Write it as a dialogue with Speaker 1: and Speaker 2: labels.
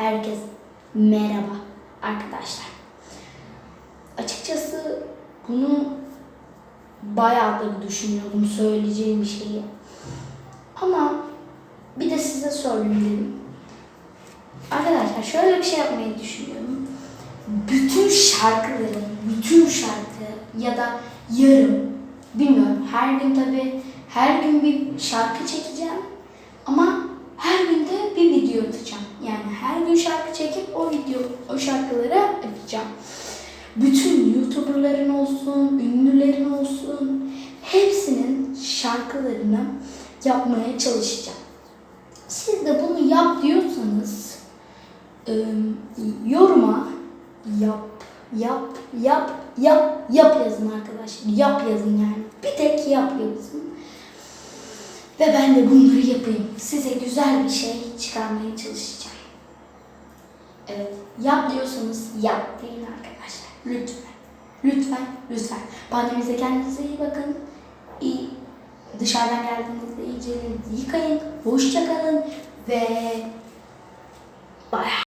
Speaker 1: herkes merhaba arkadaşlar. Açıkçası bunu bayağıdır düşünüyordum söyleyeceğim bir şeyi. Ama bir de size sorayım dedim. Arkadaşlar şöyle bir şey yapmayı düşünüyorum. Bütün şarkıların, bütün şarkı ya da yarım, bilmiyorum her gün tabi her gün bir şarkı çekeceğim. Ama her gün de bir video atacağım. Yani her gün şarkı çekip o video, o şarkıları atacağım. Bütün YouTuber'ların olsun, ünlülerin olsun, hepsinin şarkılarını yapmaya çalışacağım. Siz de bunu yap diyorsanız e, yoruma yap, yap, yap, yap, yap yazın arkadaşlar. Yap yazın yani. Bir tek yap yazın. Ve ben de bunları yapayım. Güzel bir şey çıkarmaya çalışacağım. Evet. Yap diyorsanız yap deyin arkadaşlar. Lütfen. Lütfen. Lütfen. Pandemide kendinize iyi bakın. İyi. Dışarıdan geldiğinizde iyice yıkayın. Hoşça kalın. Ve.